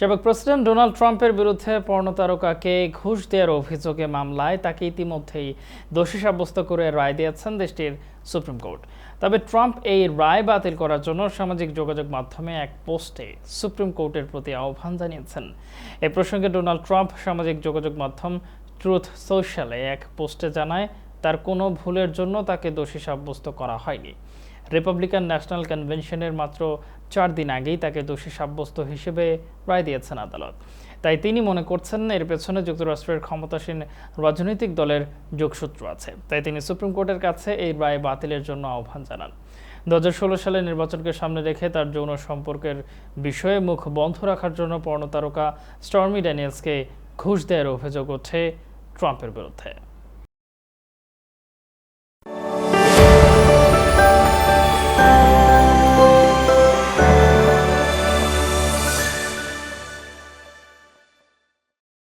সাবেক president Donald ট্রাম্পের বিরুদ্ধে পর্ণতারকাকে ঘুষ দেওয়ার অভিযোগে মামলায় তাকে ইতিমধ্যেই দোষী সাব্যস্ত করে রায় দিয়েছেন দেশটির সুপ্রিম কোর্ট। তবে ট্রাম্প এই রায় বাতিল করার জন্য সামাজিক যোগাযোগ মাধ্যমে এক পোস্টে সুপ্রিম কোর্টের প্রতি আহ্বান জানিয়েছেন। এই প্রসঙ্গে ডোনাল্ড ট্রাম্প সামাজিক যোগাযোগ মাধ্যম ট্রুথ সোশ্যালে এক পোস্টে জানায় তার কোনো ভুলের জন্য তাকে দোষী সাব্যস্ত করা হয়নি। রিপাবলিকান ন্যাশনাল কনভেনশনের মাত্র চার দিন আগেই তাকে দোষী সাব্যস্ত হিসেবে রায় দিয়েছেন আদালত। তাই তিনি মনে করছেন এর পেছনে যুক্তরাষ্ট্রের ক্ষমতাসীন রাজনৈতিক দলের যোগসূত্র আছে। তাই তিনি সুপ্রিম কোর্টের কাছে এই রায় বাতিলের জন্য আহ্বান জানান। দু হাজার ষোলো সালে নির্বাচনকে সামনে রেখে তার যৌন সম্পর্কের বিষয়ে মুখ বন্ধ রাখার জন্য পর্ণতারকা স্টর্মি ড্যানিয়েলসকে ঘুষ দেওয়ার অভিযোগ ওঠে ট্রাম্পের বিরুদ্ধে।